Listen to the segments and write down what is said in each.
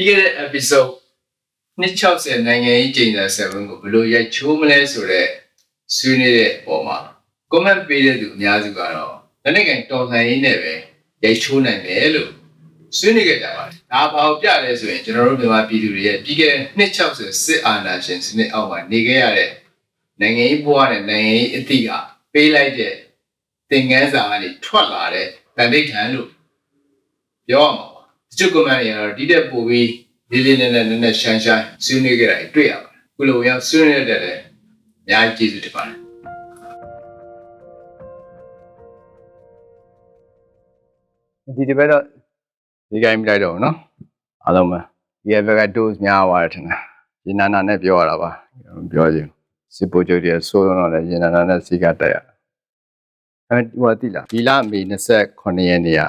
ပြီးခဲ့တဲ့ episode 260နိုင်ငံရေးကျိန်စာ7ကိုဘယ်လိုရိုက်ချိုးမလဲဆိုတော့ဆွေးနွေးတဲ့ပုံမှာ comment ပေးတဲ့သူအများစုကတော့လက်နဲ့ကန်တော်လှန်ရေးနဲ့ပဲရိုက်ချိုးနိုင်တယ်လို့ဆွေးနွေးခဲ့ကြပါတယ်။ဒါဘာကိုပြလဲဆိုရင်ကျွန်တော်တို့မြန်မာပြည်သူတွေရဲ့ပြီးခဲ့တဲ့260စစ်အာဏာရှင်စနစ်အောက်မှာနေခဲ့ရတဲ့နိုင်ငံရေးဘဝနဲ့နိုင်ငံရေးအသည့်ကပေးလိုက်တဲ့သင်ခန်းစာကနေထွက်လာတဲ့ဗန်ဒိတ်ထန်လို့ပြောရမှာပါ။ တချို့ comment တွေကတော့ဒီတက်ပို့ပြီးလေးလေးနက်နက်နက်နက်ရှမ်းရှမ်းဆွေးနွေးကြတာတွေ့ရပါတယ်ခုလိုရောက်ဆွေးနွေးတဲ့လည်းအများကြီးကျေးဇူးတင်ပါတယ်ဒီဒီဘက်တော့ဒီကိမ်းလိုက်တော့နော်အားလုံးပဲဒီဘက်က dose များသွားတယ်ထင်တယ်ရင်နာနာနဲ့ပြောရတာပါပြောချင်စစ်ပိုချုပ်တွေဆိုးတော့လည်းရင်နာနာနဲ့စီကတက်ရအဲဟိုတိလားဒီလမေ29ရက်နေ့က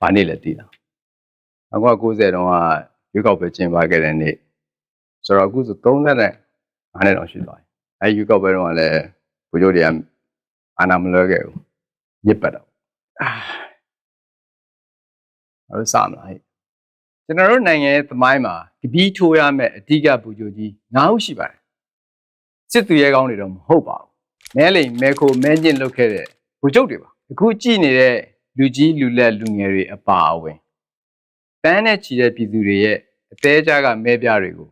ဘာနေ့လဲတိလား အခုက90တုန်းကရွေးကောက်ပွဲကျင်းပခဲ့တဲ့နေ့ဆိုတော့အခုဆို30နဲ့9နှစ်တော့ရှိသွားပြီအဲဒီရွေးကောက်ပွဲတုန်းကလည်းပိုချုပ်တွေကအာနာမလွဲခဲ့ဘူးညစ်ပတ်တော့အာဘာလို့စမလားဟဲ့ကျွန်တော်တို့နိုင်ငံရဲ့သမိုင်းမှာကပီးထိုးရမယ့်အဓိကပူဇော်ကြီး၅ခုရှိပါတယ်စစ်သူရဲကောင်းတွေတော့မဟုတ်ပါဘူးမဲလိမ်မဲခိုမဲကျင့်လုပ်ခဲ့တဲ့ဘူချုပ်တွေပါအခုကြည်နေတဲ့လူကြီးလူလက်လူငယ်တွေအပါအဝင် တန်းနဲ့ချီတဲ့ပြည်သူတွေရဲ့အသေးကြားကမဲပြတွေကို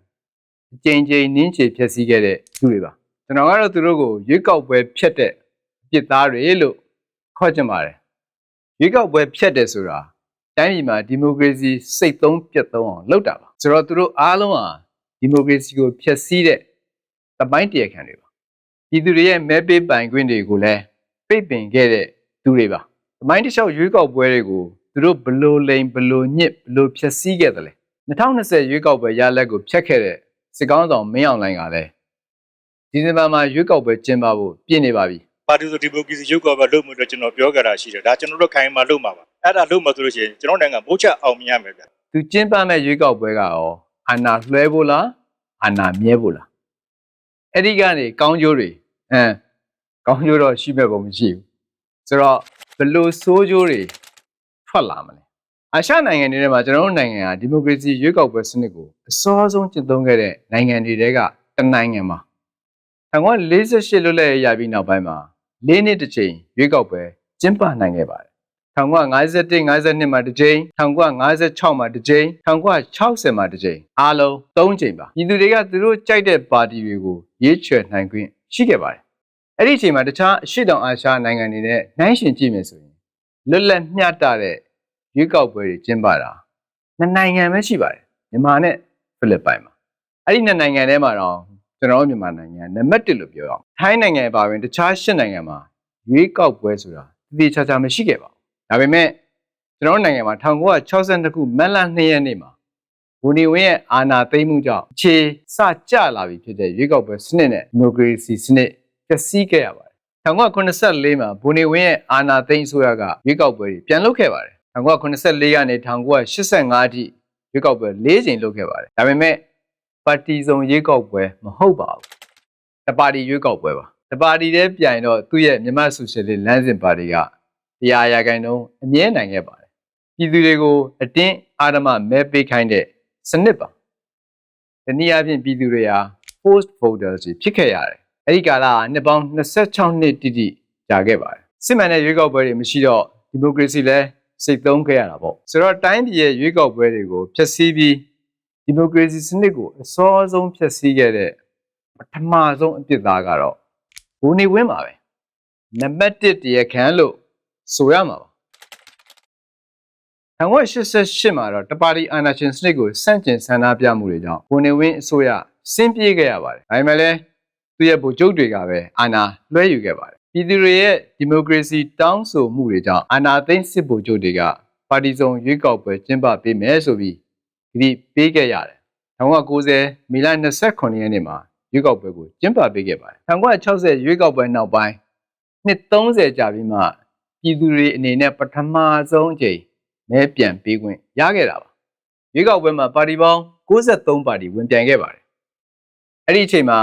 အကြိမ်ကြိမ်နင်းချေဖျက်ဆီးခဲ့တဲ့သူတွေပါကျွန်တော်ကတော့သူတို့ကိုရွေးကောက်ပွဲဖျက်တဲ့အပြစ်သားတွေလို့ခေါ်ချင်ပါတယ်ရွေးကောက်ပွဲဖျက်တယ်ဆိုတာတိုင်းပြည်မှာဒီမိုကရေစီစိတ်သုံးပြတ်သုံးအောင်လုပ်တာပါဆိုတော့သူတို့အားလုံးဟာဒီမိုကရေစီကိုဖျက်ဆီးတဲ့တပိုင်းတရားခံတွေပါပြည်သူတွေရဲ့မဲပေးပိုင်ခွင့်တွေကိုလည်းပိတ်ပင်ခဲ့တဲ့သူတွေပါတမိုင်းတစ်လျှောက်ရွေးကောက်ပွဲတွေကို သူတို့ဘလို့လိန်ဘလို့ညစ်ဘလို့ဖျက်ဆီးခဲ့တယ်လဲ2020ရွေးကောက်ပွဲရလက်ကိုဖျက်ခဲ့တဲ့စစ်ကောင်းဆောင်မင်းအောင်လှိုင်ကလည်းဒီဇင်ဘာမှာရွေးကောက်ပွဲကျင်းပဖို့ပြင်နေပါပြီပါတီဆိုဒီမိုကရေစီရုပ်ကပဲလုပ်မှုတော့ကျွန်တော်ပြောကြတာရှိတယ်ဒါကျွန်တော်တို့ခိုင်းမှလုပ်မှာပါအဲ့ဒါလုပ်မှဆိုလို့ရှိရင်ကျွန်တော်နိုင်ငံမိုးချက်အောင်မြင်ရမယ်ဗျသူကျင်းပမဲ့ရွေးကောက်ပွဲကရောအာနာလွှဲဖို့လားအာနာမြဲဖို့လားအဲ့ဒီကနေကောင်းကျိုးတွေအမ်ကောင်းကျိုးတော့ရှိမဲ့ပုံမရှိဘူးဆိုတော့ဘယ်လို့ဆိုးကျိုးတွေ ထွက်လာမလဲအာရှနိုင်ငံတွေထဲမှာကျွန်တော်တို့နိုင်ငံဟာဒီမိုကရေစီရွေးကောက်ပွဲစနစ်ကိုအစောဆုံးကျင့်သုံးခဲ့တဲ့နိုင်ငံတွေထဲကတစ်နိုင်ငံမှာ1948လွတ်လပ်ရေးရပြီးနောက်ပိုင်းမှာ၄နှစ်တစ်ချိန်ရွေးကောက်ပွဲကျင်းပနိုင်ခဲ့ပါတယ်1951 52မှာတစ်ကြိမ်1956မှာတစ်ကြိမ်1960မှာတစ်ကြိမ်အားလုံး3ကြိမ်ပါပြည်သူတွေကသူတို့ကြိုက်တဲ့ပါတီတွေကိုရွေးချယ်နိုင်ခွင့်ရှိခဲ့ပါတယ်အဲ့ဒီအချိန်မှာတခြားအရှေ့တောင်အာရှနိုင်ငံတွေနဲ့နှိုင်းယှဉ်ကြည့်မယ်ဆိုရင် လွတ်လပ်မျှတတဲ့ရွေးကောက်ပွဲတွေကျင်းပတာနှစ်နိုင်ငံပဲရှိပါတယ်မြန်မာနဲ့ဖိလစ်ပိုင်မှာအဲ့ဒီနှစ်နိုင်ငံထဲမှာတော့ကျွန်တော်တို့မြန်မာနိုင်ငံနံပါတ်1လို့ပြောရအောင်ထိုင်းနိုင်ငံပါဝင်တခြားရှစ်နိုင်ငံမှာရွေးကောက်ပွဲဆိုတာတည်တည်ချာချာမရှိခဲ့ပါဘူးဒါပေမဲ့ကျွန်တော်တို့နိုင်ငံမှာ1962ခုမတ်လ2ရက်နေ့မှာဘူနီဝင်းရဲ့အာဏာသိမ်းမှုကြောင့်အခြေစကျလာပြီဖြစ်တဲ့ရွေးကောက်ပွဲစနစ်နဲ့ဒီမိုကရေစီစနစ်ပျက်စီးခဲ့ရပါတယ် 1984မှာဘူနီဝင်းရဲ့အာဏာသိမ်းအစိုးရကရွေးကောက်ပွဲတွေပြန်လုပ်ခဲ့ပါတယ်1984ကနေ1985အထိရွေးကောက်ပွဲ၄ချိန်လုပ်ခဲ့ပါတယ်ဒါပေမဲ့ပါတီစုံရွေးကောက်ပွဲမဟုတ်ပါဘူးတပါတီရွေးကောက်ပွဲပါတပါတီတည်းပြိုင်တော့သူ့ရဲ့မြန်မာဆိုရှယ်လစ်လမ်းစဉ်ပါတီကတရားရာခိုင်နှုန်းအမြဲနိုင်ခဲ့ပါတယ်ပြည်သူတွေကိုအတင်းအာဓမမဲပေးခိုင်းတဲ့စနစ်ပါဒီနည်းအားဖြင့်ပြည်သူတွေဟာ post voters တွေဖြစ်ခဲ့ရတယ် အဲ့ဒီကာလကနှစ်ပေါင်း26နှစ်တိတိကြာခဲ့ပါတယ်စစ်မှန်တဲ့ရွေးကောက်ပွဲတွေမရှိတော့ဒီမိုကရေစီလည်းစိတ်သုံးခဲ့ရတာပေါ့ဆိုတော့တိုင်းပြည်ရဲ့ရွေးကောက်ပွဲတွေကိုဖျက်ဆီးပြီးဒီမိုကရေစီစနစ်ကိုအစောဆုံးဖျက်ဆီးခဲ့တဲ့ပထမဆုံးအပြစ်သားကတော့ဘူနေဝင်းပါပဲနံပါတ်1တရားခံလို့ဆိုရမှာပါ1988မှာတော့တပါတီအာဏာရှင်စနစ်ကိုစန့်ကျင်ဆန္ဒပြမှုတွေကြောင့်ဝန်နေဝင်းအစိုးရဆင်းပြေးခဲ့ရပါတယ်။ဒါပေမဲ့လည်း သူရဲ့ဗိုလ်ချုပ်တွေကပဲအာဏာလွှဲယူခဲ့ပါတယ်။ပြည်သူတွေရဲ့ဒီမိုကရေစီတောင်းဆိုမှုတွေကြောင့်အာဏာသိမ်းစစ်ဗိုလ်ချုပ်တွေကပါတီစုံရွေးကောက်ပွဲကျင်းပပေးမယ်ဆိုပြီးဒီပေးခဲ့ရတယ်။1990မေလ29ရက်နေ့မှာရွေးကောက်ပွဲကိုကျင်းပပေးခဲ့ပါတယ်။1960ရွေးကောက်ပွဲနောက်ပိုင်းနှစ်30ကြာပြီးမှပြည်သူတွေအနေနဲ့ပထမဆုံးအချိန်မဲပြန်ပေးခွင့်ရခဲ့တာပါရွေးကောက်ပွဲမှာပါတီပေါင်း63ပါတီဝင်ပြိုင်ခဲ့ပါတယ်အဲ့ဒီအချိန်မှာ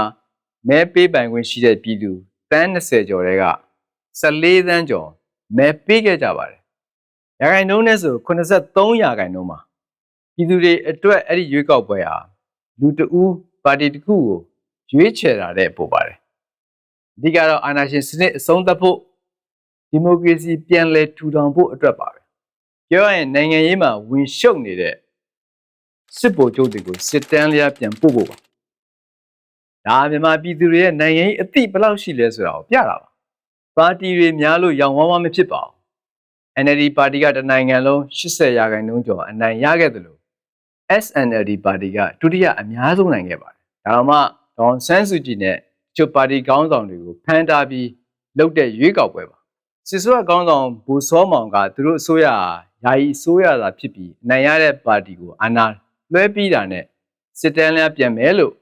မဲပေးပိုင်ခွင့်ရှိတဲ့ပြည်သူတန်း20ကျော်တဲက14သန်းကျော်မဲပေးခဲ့ကြပါတယ်ရာခိုင်နှုန်းနဲ့ဆို83ရာခိုင်နှုန်းပါပြည်သူတွေအတွက်အဲ့ဒီရွေးကောက်ပွဲဟာလူတဦးပါတီတစ်ခုကိုရွေးချယ်တာတဲ့ပို့ပါတယ်အဓိကတော့အာဏာရှင်စနစ်အဆုံးသတ်ဖို့ဒီမိုကရေစီပြန်လည်ထူထောင်ဖို့အတွက်ပါပဲပြောရရင်နိုင်ငံရေးမှာဝင်ရှုပ်နေတဲ့စစ်ဗိုလ်ချုပ်တွေကိုစစ်တမ်းလျာပြန်ပို့ဖို့ပါ ဒါမြန်မာပြည်သူတွေရဲ့နိုင်ငံရေးအသည့်ဘယ်လောက်ရှိလဲဆိုတာကိုပြတာပါပါတီတွေများလို့ရောင်ဝမ်းဝမ်းမဖြစ်ပါဘူး NLD ပါတီကတနိုင်ငံလုံး80ရာခိုင်နှုန်းကျော်အနိုင်ရခဲ့တယ်လို့ SNLD ပါတီကဒုတိယအများဆုံးနိုင်ခဲ့ပါတယ်။ဒါတော့မှဒေါန်ဆန်းစုကြည်နဲ့ချွတ်ပါတီခေါင်းဆောင်တွေကိုဖမ်းထားပြီးလုပ်တဲ့ရွေးကောက်ပွဲပါ။စစ်စိုးရခေါင်းဆောင်ဘူစောမောင်ကသူတို့အစိုးရဟာယာယီအစိုးရသာဖြစ်ပြီးအနိုင်ရတဲ့ပါတီကိုအာဏာလွှဲပြီးတာနဲ့စစ်တမ်းလည်းပြန်မယ်လို့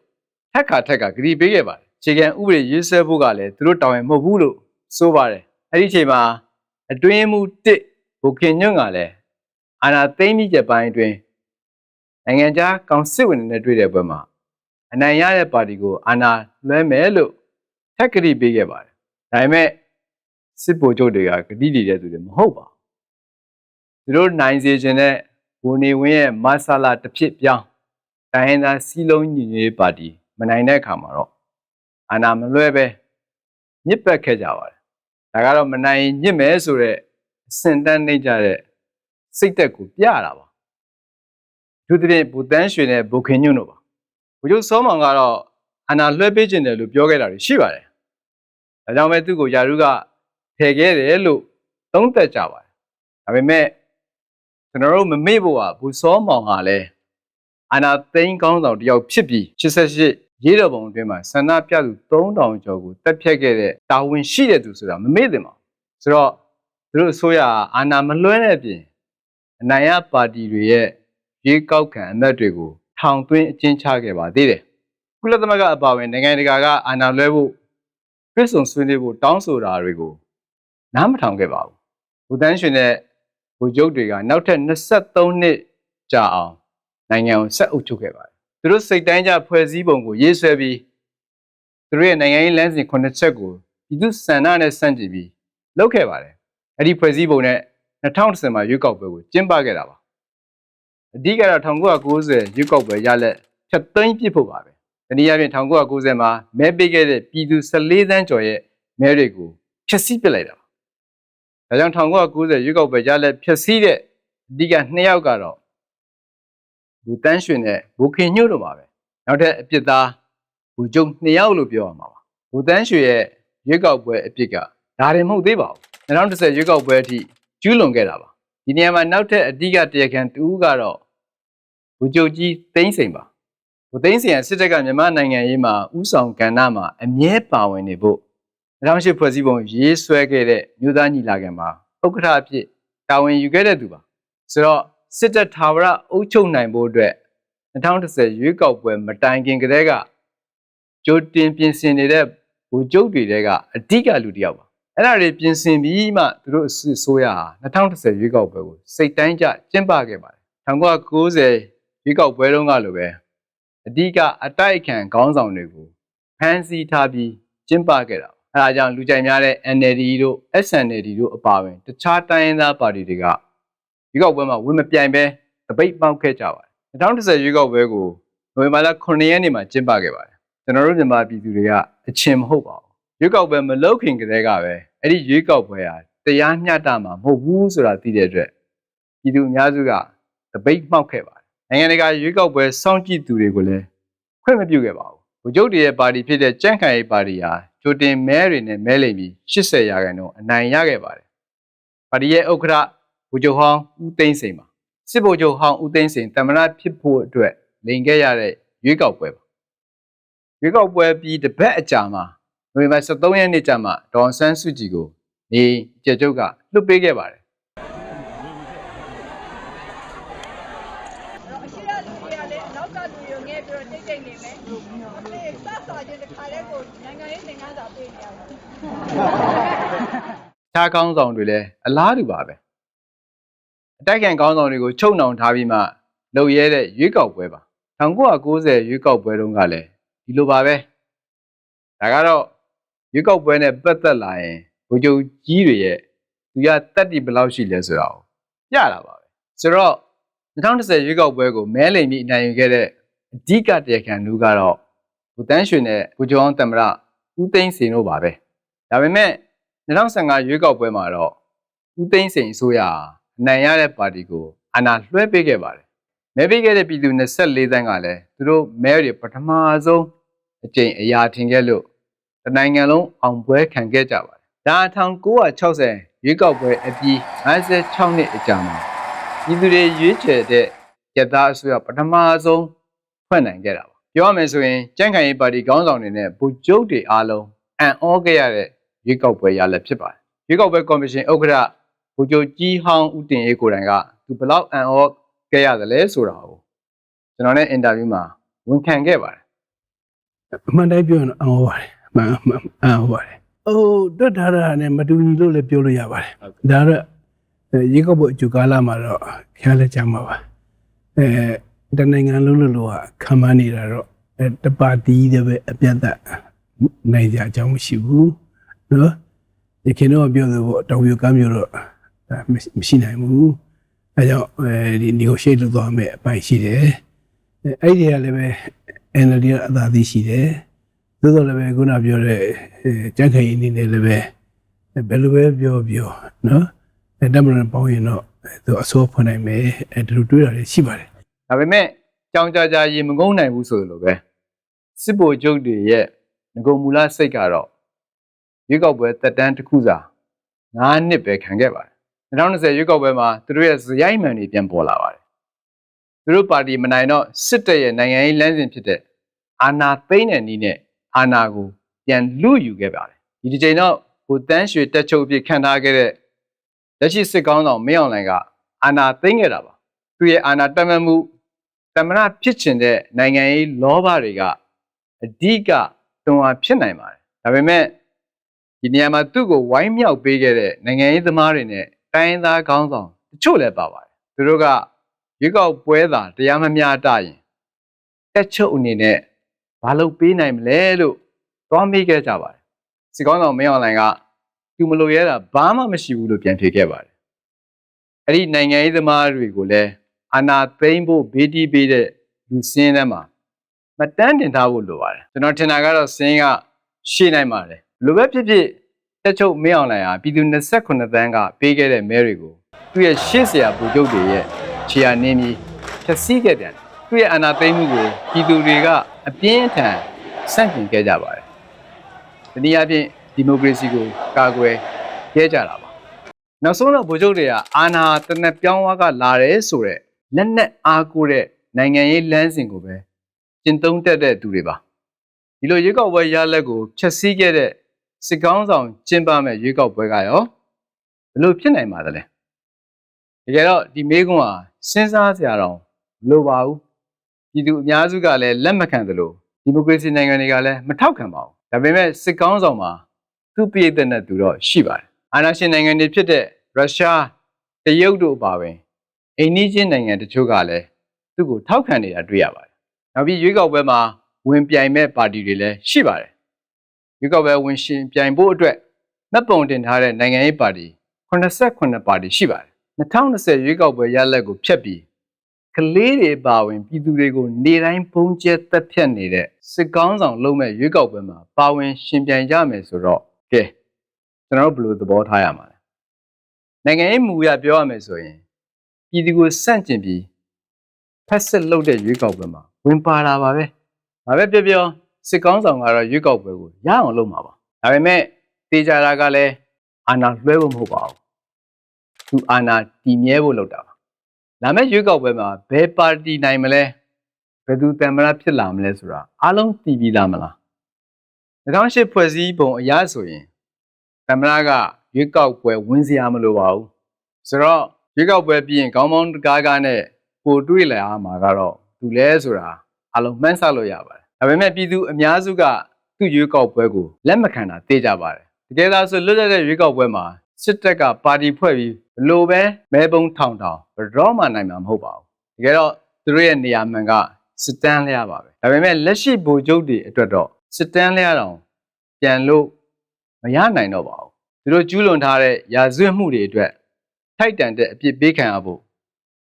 ထက်ခါထက်ကဂရီပေးခဲ့ပါတယ်။ခြေခံဥပဒေရေးဆွဲဖို့ကလည်းသူတို့တောင်းရင်မဟုတ်ဘူးလို့ဆိုပါတယ်။အဲ့ဒီအချိန်မှာအတွင်းမှုတစ်ဘုခင်ညွန့်ကလည်းအာဏာသိမ်းပြီးချက်ပိုင်းအတွင်းနိုင်ငံခြားကောင်စစ်ဝင်တွေနဲ့တွေ့တဲ့ပွဲမှာအနိုင်ရတဲ့ပါတီကိုအာဏာလွှဲမယ်လို့ထက်ကတိပေးခဲ့ပါတယ်။ဒါပေမဲ့စစ်ဗိုလ်ချုပ်တွေကဂတိတည်တဲ့သူတွေမဟုတ်ပါဘူး။သူတို့နိုင်စေခြင်းနဲ့ဘိုနေဝင်းရဲ့မဆလာတစ်ဖြစ်ပြောင်းတိုင်းရင်းသားစီလုံးညီညွတ်ရေးပါတီ မနိုင်တဲ့အခါမှာတော့အာဏာမလွှဲပဲညစ်ပတ်ခဲ့ကြပါတယ်။ဒါကတော့မနိုင်ညစ်မယ်ဆိုတော့အစင်တန်းနေကြတဲ့စိတ်သက်ကိုပြတာပါသူတည်းဘူတန်းရွှေနဲ့ဘူခင်ညွန့်တို့ပါဘုချုပ်စောမောင်ကတော့အနာလွှဲပေးခြင်းတယ်လို့ပြောခဲ့တာတွေရှိပါတယ်ဒါကြောင့်ပဲသူ့ကိုယာရုကဖယ်ခဲ့တယ်လို့သုံးသက်ကြပါတယ်ဒါပေမဲ့ကျွန်တော်တို့မမေ့ဖို့ကဘူစောမောင်ကလည်းအနာသိန်းကောင်းဆောင်တစ်ယောက်ဖြစ်ပြီး88 ရေးတော်ပုံအတွင်းမှာဆန္ဒပြသူ3000ကျော်ကိုတက်ဖြတ်ခဲ့တဲ့တာဝန်ရှိတဲ့သူဆိုတာမမေ့သင့်ပါဘူးဆိုတော့သူတို့အစိုးရကအာဏာမလွှဲတဲ့အပြင်အနိုင်ရပါတီတွေရဲ့ရွေးကောက်ခံအမတ်တွေကိုထောင်သွင်းအကျဉ်းချခဲ့ပါသေးတယ်။ကုလသမဂ္ဂအပါအဝင်နိုင်ငံတကာကအာဏာလွှဲဖို့ပြစ်ဆုံဆွေးနွေးဖို့တောင်းဆိုတာတွေကိုနားမထောင်ခဲ့ပါဘူး။ဘူတန်းရှင်နဲ့ဘူကျုပ်တွေကနောက်ထပ်23နှစ်ကြာအောင်နိုင်ငံကိုဆက်အုပ်ချုပ်ခဲ့ပါတယ်။ သူတို့စိတ်တိုင်းကြဖွဲ့စည်းပုံကိုရေးဆွဲပြီးသူတို့ရဲ့နိုင်ငံရေးလမ်းစဉ်ခုနှစ်ချက်ကိုပြည်သူစံနာနဲ့စန့်ကျင်ပြီးလုပ်ခဲ့ပါတယ်။အဲ့ဒီဖွဲ့စည်းပုံနဲ့2010မှာရွေးကောက်ပွဲကိုကျင်းပခဲ့တာပါ။အဓိကတော့1990ရွေးကောက်ပွဲရလက်ဖြတ်သိမ်းပြစ်ဖို့ပါပဲ။ဒီနည်းအားဖြင့်1990မှာမဲပေးခဲ့တဲ့ပြည်သူ14သန်းကျော်ရဲ့မဲတွေကိုဖျက်ဆီးပစ်လိုက်တာပါ။ဒါကြောင့်1990ရွေးကောက်ပွဲရလက်ဖျက်ဆီးတဲ့အဓိကနှစ်ယောက်ကတော့ ဘူတန်းရွှင်နဲ့ဘူခင်ညွတ်တို့ပါပဲ။နောက်ထပ်အပြစ်သားဘူကျုံနှစ်ယောက်လို့ပြောရမှာပါ။ဘူတန်းရွှင်ရဲ့ရွေးကောက်ပွဲအပြစ်ကဒါရင်မဟုတ်သေးပါဘူး။2010ရွေးကောက်ပွဲအထိကျူးလွန်ခဲ့တာပါ။ဒီနေရာမှာနောက်ထပ်အဓိကတရားခံတူကတော့ဗိုလ်ချုပ်ကြီးသိန်းစိန်ပါဗိုလ်သိန်းစိန်ကစစ်တပ်ကမြန်မာနိုင်ငံရေးမှာဥဆောင်ကဏ္ဍမှာအမြဲပါဝင်နေဖို့2008ဖွဲ့စည်းပုံရေးဆွဲခဲ့တဲ့မြို့သားညီလာခံမှာဥက္ကဋ္ဌအဖြစ်တာဝန်ယူခဲ့တဲ့သူပါဆိုတော့ စစ်တပ်ထာဝရအုပ်ချုပ်နိုင်ဖို့အတွက်2010ရွေးကောက်ပွဲမတိုင်ခင်ကတည်းကကြိုတင်ပြင်ဆင်နေတဲ့ဗိုလ်ချုပ်တွေတဲကအဓိကလူတစ်ယောက်ပါအဲ့ဒါတွေပြင်ဆင်ပြီးမှသူတို့အစိုးဆိုရဟာ2010ရွေးကောက်ပွဲကိုစိတ်တိုင်းကြကျင်းပခဲ့ပါတယ်1990ရွေးကောက်ပွဲတုန်းကလိုပဲအဓိကအတိုက်အခံခေါင်းဆောင်တွေကိုဖမ်းဆီးထားပြီးကျင်းပခဲ့တာ။အဲဒါကြောင့်လူကြိုက်များတဲ့ NLD တို့ SNLD တို့အပါအဝင်တခြားတိုင်းရင်းသားပါတီတွေက ရွေးကောက်ပွဲမှာဝင်မပြိုင်ပဲတပိတ်ပေါက်ခဲ့ကြပါတယ်။2010ရွေးကောက်ပွဲကိုနိုဝင်ဘာလ9ရက်နေ့မှာကျင်းပခဲ့ပါတယ်။ကျွန်တော်တို့မြန်မာပြည်သူတွေကအချင်းမဟုတ်ပါဘူး။ရွေးကောက်ပွဲမလုပ်ခင်ကတည်းကပဲအဲ့ဒီရွေးကောက်ပွဲဟာတရားမျှတမှာမဟုတ်ဘူးဆိုတာသိတဲ့အတွက်ပြည်သူအများစုကတပိတ်မှောက်ခဲ့ပါတယ်နိုင်ငံတကာရွေးကောက်ပွဲစောင့်ကြည့်သူတွေကိုလည်းခွင့်မပြုခဲ့ပါဘူး။ဗိုလ်ချုပ်တွေရဲ့ပါတီဖြစ်တဲ့ကြန့်ခိုင်ရေးပါတီဟာကြိုတင်မဲတွေနဲ့မဲလိမ်ပြီး80ရာခိုင်နှုန်းအနိုင်ရခဲ့ပါတယ်။ပါတီရဲ့ဥက္ကဋ္ဌ ဗိုလ်ချုပ်ဟောင်းဦးသိန်းစိန်ပါ။စစ်ဗိုလ်ချုပ်ဟောင်းဦးသိန်းစိန်တမနာဖြစ်ဖို့အတွက်လိန်ခဲ့ရတဲ့ရွေးကောက်ပွဲပါ။ရွေးကောက်ပွဲပြီးတစ်ပတ်အကြာမှာနိုဝင်ဘာ23ရက်နေ့ကျမှဒေါ်အောင်ဆန်းစုကြည်ကိုနေကြကြုတ်ကလွှတ်ပေးခဲ့ပါတယ်တော့အရှိရလူတွေကလည်းနောက်ကလူတွေငဲပြီးတော့တိတ်တိတ်နေမယ်။အဖေစစချင်းတစ်ခါလဲကိုနိုင်ငံရေးသင်ခန်းစာပေးနေရတာခြားကောင်းဆောင်တွေလည်းအလားတူပါပဲ အတိုက်ခံကောင်းဆောင်တွေကိုချုပ်နှောင်ထားပြီးမှလုပ်ရဲတဲ့ရွေးကောက်ပွဲပါ1990ရွေးကောက်ပွဲတုန်းကလည်းဒီလိုပါပဲဒါကတော့ရွေးကောက်ပွဲနဲ့ပတ်သက်လာရင်ဗိုလ်ချုပ်ကြီးတွေရဲ့သူရတက်တီဘယ်လောက်ရှိလဲဆိုတာကိုပြတာပါပဲဆိုတော့2010ရွေးကောက်ပွဲကိုမဲလိမ်ပြီးအနိုင်ယူခဲ့တဲ့အဓိကတရားခံလူကတော့ဘူတန်းရွှေနဲ့ဘူကျော်အောင်တမရဦးသိန်းစိန်တို့ပါပဲဒါပေမဲ့2015ရွေးကောက်ပွဲမှာတော့ဦးသိန်းစိန်အစိုးရဟာ အနိုင်ရတဲ့ပါတီကိုအာဏာလွှဲပေးခဲ့ပါတယ်မဲပေးခဲ့တဲ့ပြည်သူ24သန်းကလည်းသူတို့မဲတွေပထမဆုံးအကြိမ်အရာထင်ခဲ့လို့တနိုင်ငံလုံးအောင်ပွဲခံခဲ့ကြပါတယ်ဒါ1960ရွေးကောက်ပွဲအပြီး56နှစ်အကြာမှာပြည်သူတွေရွေးချယ်တဲ့ရသားအစိုးရပထမဆုံးဖွဲ့နိုင်ခဲ့တာပါပြောရမယ်ဆိုရင်ကြံ့ခိုင်ရေးပါတီခေါင်းဆောင်တွေနဲ့ဗိုလ်ချုပ်တွေအားလုံးအံ့ဩခဲ့ရတဲ့ရွေးကောက်ပွဲရလဒ်ဖြစ်ပါတယ်ရွေးကောက်ပွဲကော်မရှင်ဥက္ကဋ္ဌ ဗိုလ်ချုပ်ကြီးဟောင်းဦးတင်အေးကိုယ်တိုင်ကသူဘယ်လောက်အံ့ဩခဲ့ရတယ်လဲဆိုတာကိုကျွန်တော်နဲ့အင်တာဗျူးမှာဝန်ခံခဲ့ပါတယ်အမှန်တိုင်းပြောရင်တော့အော်ပါတယ်မှန်မှန်အော်ပါတယ်အိုးတွတ်ထားတာနဲ့မတူညီလို့လည်းပြောလို့ရပါတယ်ဒါတော့အဲရေကောက်ဖို့အကျူကာလမှာတော့ဖျားလက်ကြမှာပါအဲတနိုင်ငံလုံးလို့လို့ကခံမနေတာတော့အဲတပါတီးတဲ့ပဲအပြတ်သက်နိုင်ကြအကြောင်းမရှိဘူးနော်ဒီခင်တော့ပြောသလိုပေါ့တောင်ပြကမ်းပြတော့ဒါ မရှိနိုင်ဘူးအဲကြောင့်အဲဒီ negotiate လုပ်သွားမယ်အပိုင်းရှိတယ်အဲအဲ့ဒီကလည်းပဲ NLD ကအသာသေးရှိတယ်။သို့တော်လည်းပဲခုနပြောတဲ့အဲကြံ့ခိုင်ရေးအနေနဲ့လည်းပဲဘယ်လိုပဲပြောပြောနော်။အဲတမန်ပေါင်းရင်တော့သူအစိုးဖွင့်နိုင်မယ်အဲဒီလိုတွေးတာလည်းရှိပါတယ်ဒါပေမဲ့ကြောင်ကြကြရေမငုံနိုင်ဘူးဆိုလိုပဲစစ်ဗိုလ်ချုပ်တွေရဲ့ငကုံမူလစိတ်ကတော့ရွေးကောက်ပွဲတက်တန်းတစ်ခုစာ9နှစ်ပဲခံခဲ့ပါတယ် 2020ရွေးကောက်ပွဲမှာသူတို့ရဲ့ဇယိုက်မှန်တွေပြန်ပေါ်လာပါတယ်သူတို့ပါတီမနိုင်တော့စစ်တပ်ရဲ့နိုင်ငံရေးလမ်းစဉ်ဖြစ်တဲ့အာဏာသိမ်းတဲ့နည်းနဲ့အာဏာကိုပြန်လူယူခဲ့ပါတယ်ဒီဒီချိန်တော့ဟိုတန်းရွှေတက်ချုပ်အဖြစ်ခံထားခဲ့တဲ့လက်ရှိစစ်ကောင်းဆောင်မင်းအောင်လှိုင်ကအာဏာသိမ်းခဲ့တာပါသူရဲ့အာဏာတက်မှတ်မှုတမနာဖြစ်ချင်တဲ့နိုင်ငံရေးလောဘတွေကအဓိကတွန်းအားဖြစ်နိုင်ပါတယ်ဒါပေမဲ့ဒီနေရာမှာသူ့ကိုဝိုင်းမြောက်ပေးခဲ့တဲ့နိုင်ငံရေးသမားတွေနဲ့ တိုင်းရင်းသားခေါင်းဆောင်တချို့လည်းပါပါတယ်သူတို့ကရွေးကောက်ပွဲသာတရားမမျှတရင်တက်ချုပ်အနေနဲ့ဘာလုပ်ပေးနိုင်မလဲလို့သွားမေးခဲ့ကြပါတယ်စီကောင်းဆောင်မင်းအောင်လှိုင်ကသူမလို့ရဲတာဘာမှမရှိဘူးလို့ပြန်ဖြေခဲ့ပါတယ်အဲ့ဒီနိုင်ငံရေးသမားတွေကိုလည်းအာနာသိမ့်ဖို့ဘေးတီးပေးတဲ့လူစင်းထဲမှာမတန်းတင်ထားဖို့လိုပါတယ်ကျွန်တော်ထင်တာကတော့စင်းကရှေ့နိုင်ပါတယ်လိုပဲဖြစ်ဖြစ် တက်ချုပ်မင်းအောင်လှိုင်ဟာပြည်သူ28တန်းကပေးခဲ့တဲ့မဲတွေကိုသူ့ရဲ့ရှေ့ဆရာဗိုလ်ချုပ်တွေရဲ့ခြေရာနင်းပြီးဖြည့်ဆည်းခဲ့ပြန်တယ်သူ့ရဲ့အာနာသိမ့်မှုကိုပြည်သူတွေကအပြင်းအထန်ဆန့်ကျင်ခဲ့ကြပါတယ်ဒီနည်းအားဖြင့်ဒီမိုကရေစီကိုကာကွယ်ခဲ့ကြတာပါနောက်ဆုံးတော့ဗိုလ်ချုပ်တွေကအာဏာတနက်ပြောင်းဝါကလာတယ်ဆိုတော့လက်နက်အားကိုးတဲ့နိုင်ငံရေးလမ်းစဉ်ကိုပဲကျင့်သုံးတတ်တဲ့သူတွေပါဒီလိုရွေးကောက်ပွဲရလက်ကိုဖျက်ဆီးခဲ့တဲ့ စစ်ကောင်းဆောင်ကျင်းပမဲ့ရွေးကောက်ပွဲကရောဘယ်လိုဖြစ်နိုင်ပါသလဲတကယ်တော့ဒီမေးခွန်းဟာစဉ်းစားစရာတော့မလိုပါဘူးပြည်သူအများစုကလည်းလက်မခံသလိုဒီမိုကရေစီနိုင်ငံတွေကလည်းမထောက်ခံပါဘူးဒါပေမဲ့စစ်ကောင်းဆောင်မှာသူ့ပြည်သက်နဲ့သူတော့ရှိပါတယ်အာဏာရှင်နိုင်ငံတွေဖြစ်တဲ့ရုရှားတရုတ်တို့အပါအဝင်အိန္ဒိချင်းနိုင်ငံတချို့ကလည်းသူ့ကိုထောက်ခံနေတာတွေ့ရပါတယ်။နောက်ပြီးရွေးကောက်ပွဲမှာဝင်ပြိုင်မဲ့ပါတီတွေလည်းရှိပါတယ်။ ရွေးကောက်ပွဲဝင်ရှင်ပြိုင်ဖို့အတွက်မှတ်ပုံတင်ထားတဲ့နိုင်ငံရေးပါတီ89ပါတီရှိပါတယ်။2020ရွေးကောက်ပွဲရလဒ်ကိုဖျက်ပြီးကလေးတွေပါဝင်ပြည်သူတွေကိုနေတိုင်းပုံကျဲတက်ဖြတ်နေတဲ့စစ်ကောင်းဆောင်လုံးမဲ့ရွေးကောက်ပွဲမှာပါဝင်ရှင်ပြိုင်ကြမယ်ဆိုတော့ကဲကျွန်တော်တို့ဘယ်လိုသဘောထားရမှာလဲနိုင်ငံရေးမူအရပြောရမယ်ဆိုရင်ပြည်သူကိုစန့်ကျင်ပြီးဖက်စစ်လုပ်တဲ့ရွေးကောက်ပွဲမှာဝင်ပါတာပါပဲ။ဒါပဲပြောပြော စစ်ကောင်းဆောင်ကတော့ရွေးကောက်ပွဲကိုရအောင်လုပ်မှာပါ။ဒါပေမဲ့တေချာတာကလည်းအာဏာလွှဲဖို့မဟုတ်ပါဘူး။သူအာဏာတည်မြဲဖို့လုပ်တာပါ။လာမယ့်ရွေးကောက်ပွဲမှာဘယ်ပါတီနိုင်မလဲဘယ်သူတံမရဖြစ်လာမလဲဆိုတာအားလုံးတည်ပြီးသားမလား။2008ဖွဲ့စည်းပုံအရဆိုရင်သမ္မတကရွေးကောက်ပွဲဝင်စရာမလိုပါဘူးဆိုတော့ရွေးကောက်ပွဲပြီးရင်ခေါင်းပေါင်းတကားကားနဲ့ပိုတွေ့လာရမှာကတော့သူလဲဆိုတာအလုံးမှန်းဆလို့ရပါတယ် ဒါပေမဲ့ပြည်သူအများစုကသူ့ရွေးကောက်ပွဲကိုလက်မခံတာသိကြပါတယ်တကယ်ဒါဆိုလွတ်လပ်တဲ့ရွေးကောက်ပွဲမှာစစ်တပ်ကပါတီဖွဲ့ပြီးဘလို့ပဲမဲပုံထောင်ထောင်ဘယ်တော့မှနိုင်မှာမဟုတ်ပါဘူးတကယ်တော့သူတို့ရဲ့နေရာမှန်ကစစ်တမ်းလျားပါပဲဒါပေမဲ့လက်ရှိဗိုလ်ချုပ်တွေအတွက်တော့စစ်တမ်းလျားတောင်ပြန်လို့မရနိုင်တော့ပါဘူးသူတို့ကျူးလွန်ထားတဲ့ရာဇဝတ်မှုတွေအတွက်ထိုက်တန်တဲ့အပြစ်ပေးခံရဖို့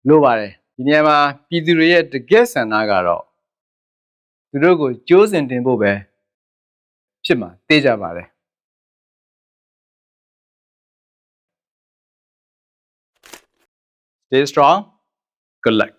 လိုပါတယ်ဒီနေရာမှာပြည်သူတွေရဲ့တကယ့်ဆန္ဒကတော့ သူတို့ကိုကြိုးစင်တင်ဖို့ပဲဖြစ်မှာသိကြပါတယ် Stay strong. Good luck.